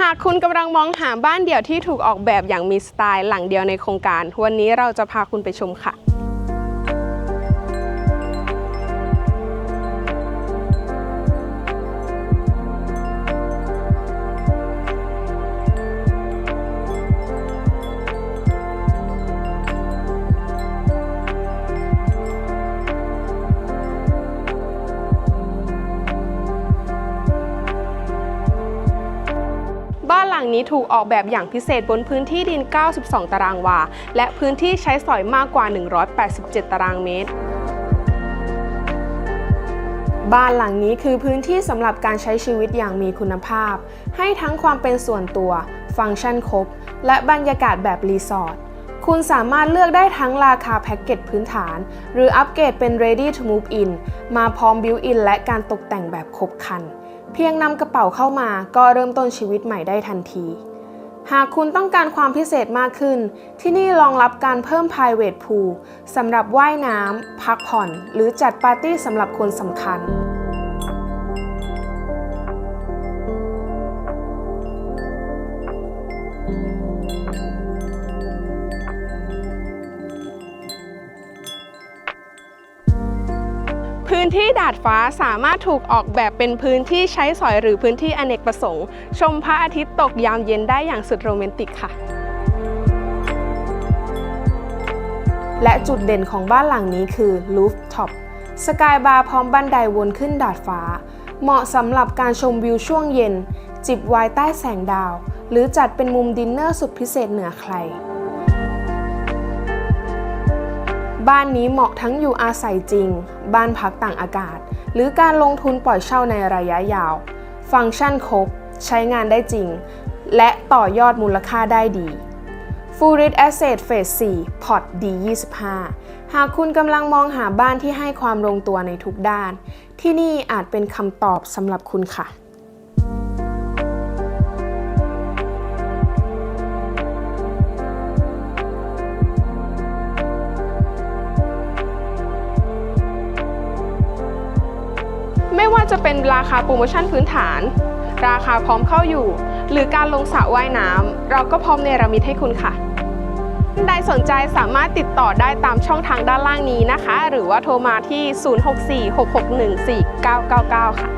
หากคุณกำลังมองหาบ้านเดี่ยวที่ถูกออกแบบอย่างมีสไตล์หลังเดียวในโครงการ วันนี้เราจะพาคุณไปชมค่ะ งนี้ถูกออกแบบอย่างพิเศษบนพื้นที่ดิน 92 ตารางวา และพื้นที่ใช้สอยมากกว่า 187 ตารางเมตรบ้านหลังนี้คือพื้นที่สำหรับการใช้ชีวิตอย่างมีคุณภาพ ให้ทั้งความเป็นส่วนตัว ฟังก์ชันครบ และบรรยากาศแบบรีสอร์ท คุณสามารถเลือกได้ทั้งราคาแพ็กเกจพื้นฐาน หรืออัปเกรดเป็น ready to move in มาพร้อม built in และการตกแต่งแบบครบครัน เพียงนำกระเป๋าเข้ามาก็เริ่มต้นชีวิตใหม่ได้ทันที หากคุณต้องการความพิเศษมากขึ้น ที่นี่รองรับการเพิ่ม private pool สำหรับว่ายน้ำพักผ่อน หรือจัดปาร์ตี้สำหรับคนสำคัญ พื้นที่ดาดฟ้าสามารถถูกออกแบบเป็นพื้นที่ใช้สอยหรือพื้นที่อเนกประสงค์ ชมพระอาทิตย์ตกยามเย็นได้อย่างสุดโรแมนติกค่ะ และจุดเด่นของบ้านหลังนี้คือ Rooftop สกายบาร์พร้อมบันไดวนขึ้นดาดฟ้า เหมาะสำหรับการชมวิวช่วงเย็น จิบไวน์ใต้แสงดาว หรือจัดเป็นมุมดินเนอร์สุดพิเศษเหนือใคร บ้านนี้เหมาะทั้งอยู่อาศัยจริง บ้านพักต่างอากาศ หรือการลงทุนปล่อยเช่าในระยะยาว ฟังก์ชันครบ ใช้งานได้จริง และต่อยอดมูลค่าได้ดี Full Rich Asset Phase 4พอร์ต D25 หากคุณกำลังมองหาบ้านที่ให้ความลงตัวในทุกด้าน ที่นี่อาจเป็นคำตอบสำหรับคุณค่ะ ว่าจะเป็นราคาโปรโมชั่นพื้นฐาน ราคาพร้อมเข้าอยู่ หรือการลงสระว่ายน้ำเราก็พร้อมเนรมิตให้คุณค่ะท่านใดสนใจสามารถติดต่อได้ตามช่องทางด้านล่างนี้นะคะ หรือว่าโทรมาที่ 0646614999 ค่ะ